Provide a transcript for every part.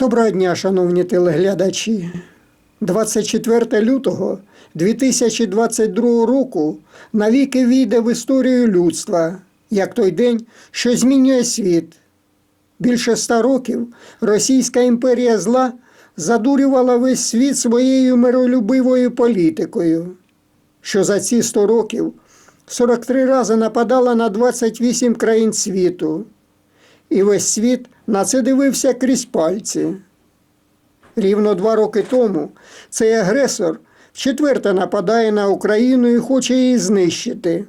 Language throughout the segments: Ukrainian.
Доброго дня, шановні телеглядачі. 24 лютого 2022 року навіки війде в історію людства, як той день, що змінює світ. Більше ста років Російська імперія зла задурювала весь світ своєю миролюбивою політикою, що за ці 100 років 43 рази нападала на 28 країн світу. І весь світ на це дивився крізь пальці. Рівно два роки тому цей агресор вчетверте нападає на Україну і хоче її знищити.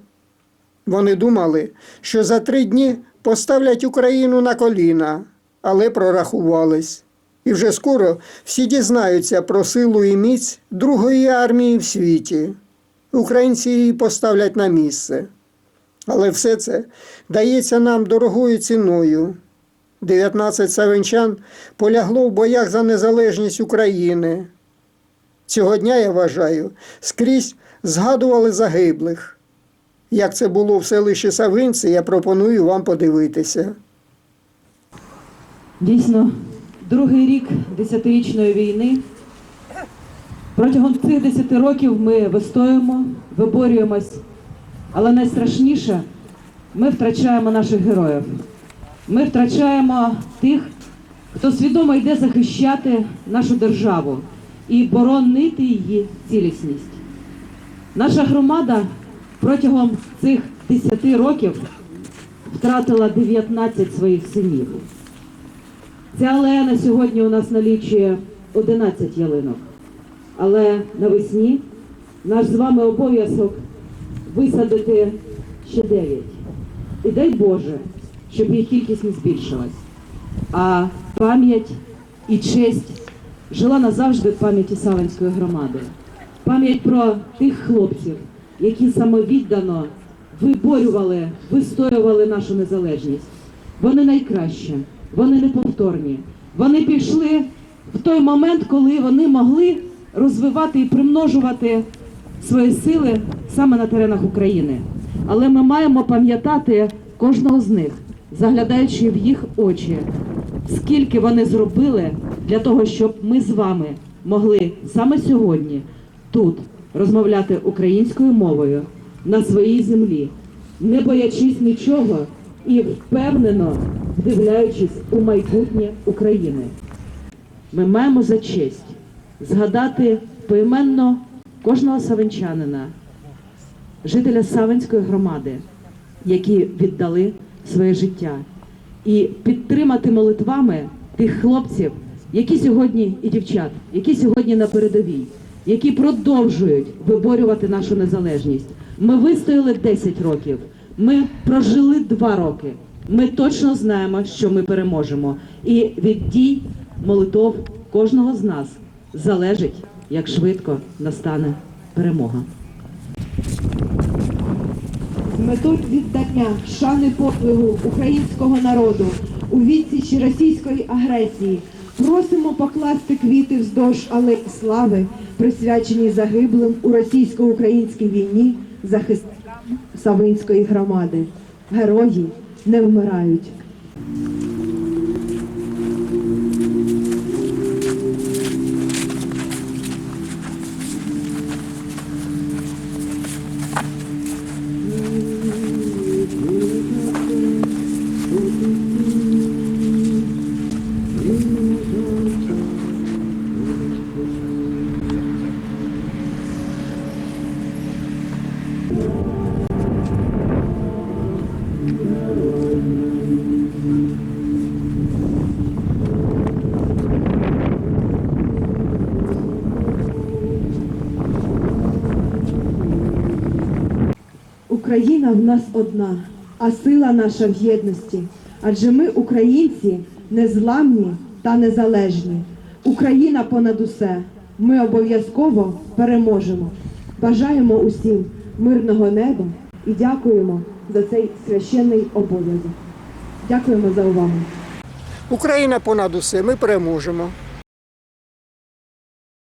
Вони думали, що за три дні поставлять Україну на коліна, але прорахувались. І вже скоро всі дізнаються про силу і міць Другої армії в світі. Українці її поставлять на місце. Але все це дається нам дорогою ціною. 19 савинчан полягло в боях за незалежність України. Цього дня, я вважаю, скрізь згадували загиблих. Як це було в селищі Савинці, я пропоную вам подивитися. Дійсно, другий рік десятирічної війни. Протягом цих десяти років ми вистоюємо, виборюємось, але найстрашніше ми втрачаємо наших героїв. Ми втрачаємо тих, хто свідомо йде захищати нашу державу і боронити її цілісність. Наша громада протягом цих 10 років втратила 19 своїх синів. Ця алея сьогодні у нас налічує 11 ялинок. Але навесні наш з вами обов'язок висадити ще 9. І дай Боже, щоб їх кількість не збільшилась. А пам'ять і честь жила назавжди в пам'яті Савинської громади. Пам'ять про тих хлопців, які самовіддано виборювали, вистоювали нашу незалежність. Вони найкращі, вони неповторні. Вони пішли в той момент, коли вони могли розвивати і примножувати свої сили саме на теренах України. Але ми маємо пам'ятати кожного з них, заглядаючи в їх очі, скільки вони зробили для того, щоб ми з вами могли саме сьогодні тут розмовляти українською мовою на своїй землі, не боячись нічого і впевнено вдивляючись у майбутнє України. Ми маємо за честь згадати поіменно кожного савинчанина, жителя Савинської громади, які віддали своє життя, і підтримати молитвами тих хлопців, які сьогодні і дівчат, які сьогодні на передовій, які продовжують виборювати нашу незалежність. Ми вистояли 10 років, ми прожили 2 роки. Ми точно знаємо, що ми переможемо. І від дій молитов кожного з нас залежить, як швидко настане перемога. З метою віддання шани подвигу українського народу у відсічі російської агресії просимо покласти квіти вздовж алеї слави, присвячені загиблим у російсько-українській війні захисникам Савинської громади. Герої не вмирають. Україна в нас одна, а сила наша в єдності. Адже ми, українці, незламні та незалежні. Україна понад усе. Ми обов'язково переможемо. Бажаємо усім мирного неба і дякуємо за цей священний обов'язок. Дякуємо за увагу. Україна понад усе, ми переможемо.